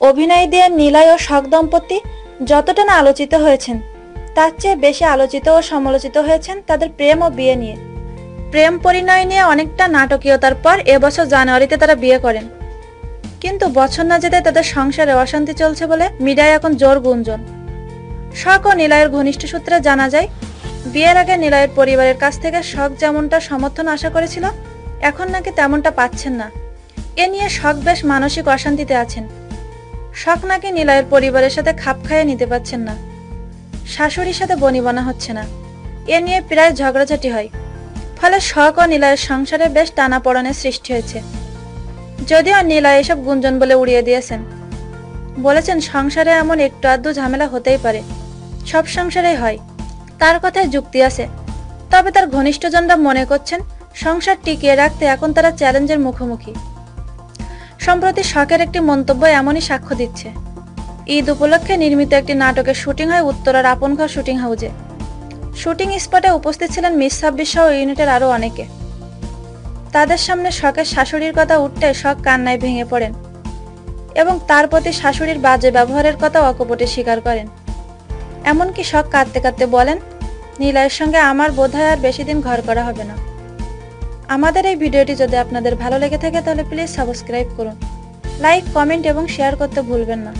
অভিনয় দিয়ে নিলয় ও শখ দম্পতি যতটা না আলোচিত হয়েছেন, তার চেয়ে বেশি আলোচিত ও সমালোচিত হয়েছেন তাদের প্রেম ও বিয়ে নিয়ে। প্রেম পরিণয় নিয়ে অনেকটা নাটকীয়তার পর এবছর জানুয়ারিতে তারা বিয়ে করেন। কিন্তু বছর না যেতে তাদের সংসারে অশান্তি চলছে বলে মিডিয়ায় এখন জোর গুঞ্জন। শখ ও নিলয়ের ঘনিষ্ঠ সূত্রে জানা যায় বিয়ের আগে নিলয়ের পরিবারের কাছ থেকে শখ যেমনটা সমর্থন আশা করেছিল, এখন নাকি তেমনটা পাচ্ছেন না। এ নিয়ে শখ বেশ মানসিক অশান্তিতে আছেন। শখ নাকি নিলয়ের পরিবারের সাথে খাপ খাইয়ে নিতে পারছেন না। শাশুড়ির সাথে বনিবনা হচ্ছে না। এ নিয়ে প্রায় ঝগড়াঝাটি হয়। ফলে শখ ও নিলয়ের সংসারে বেশ টানাপড়নের সৃষ্টি হয়েছে। যদিও নিলয় এসব গুঞ্জন বলে উড়িয়ে দিয়েছেন। বলেছেন, সংসারে এমন একটু আধটু ঝামেলা হতেই পারে। সব সংসারেই হয়। তার কথায় যুক্তি আছে। তবে তার ঘনিষ্ঠজনরা মনে করছেন, সংসার টিকিয়ে রাখতে এখন তারা চ্যালেঞ্জের মুখোমুখি। সম্প্রতি শখের একটি মন্তব্য এমনই সাক্ষ্য দিচ্ছে। ঈদ উপলক্ষে নির্মিত একটি নাটকের শুটিং হয় উত্তরার আপনঘর শুটিং হাউজে। শুটিং স্পটে উপস্থিত ছিলেন মিস ছাব্বিশ সহ ইউনিটের আরও অনেকে। তাদের সামনে শখের শাশুড়ির কথা উঠতে শখ কান্নায় ভেঙে পড়েন এবং তার প্রতি শাশুড়ির বাজে ব্যবহারের কথা অকপটে স্বীকার করেন। এমনকি শখ কাঁদতে কাঁদতে বলেন নীলয়ের সঙ্গে আমার বোধহয় আর বেশি দিন ঘর করা হবে না। আমাদের এই ভিডিওটি যদি আপনাদের ভালো লেগে থাকে তাহলে প্লিজ সাবস্ক্রাইব করুন। লাইক কমেন্ট এবং শেয়ার করতে ভুলবেন না।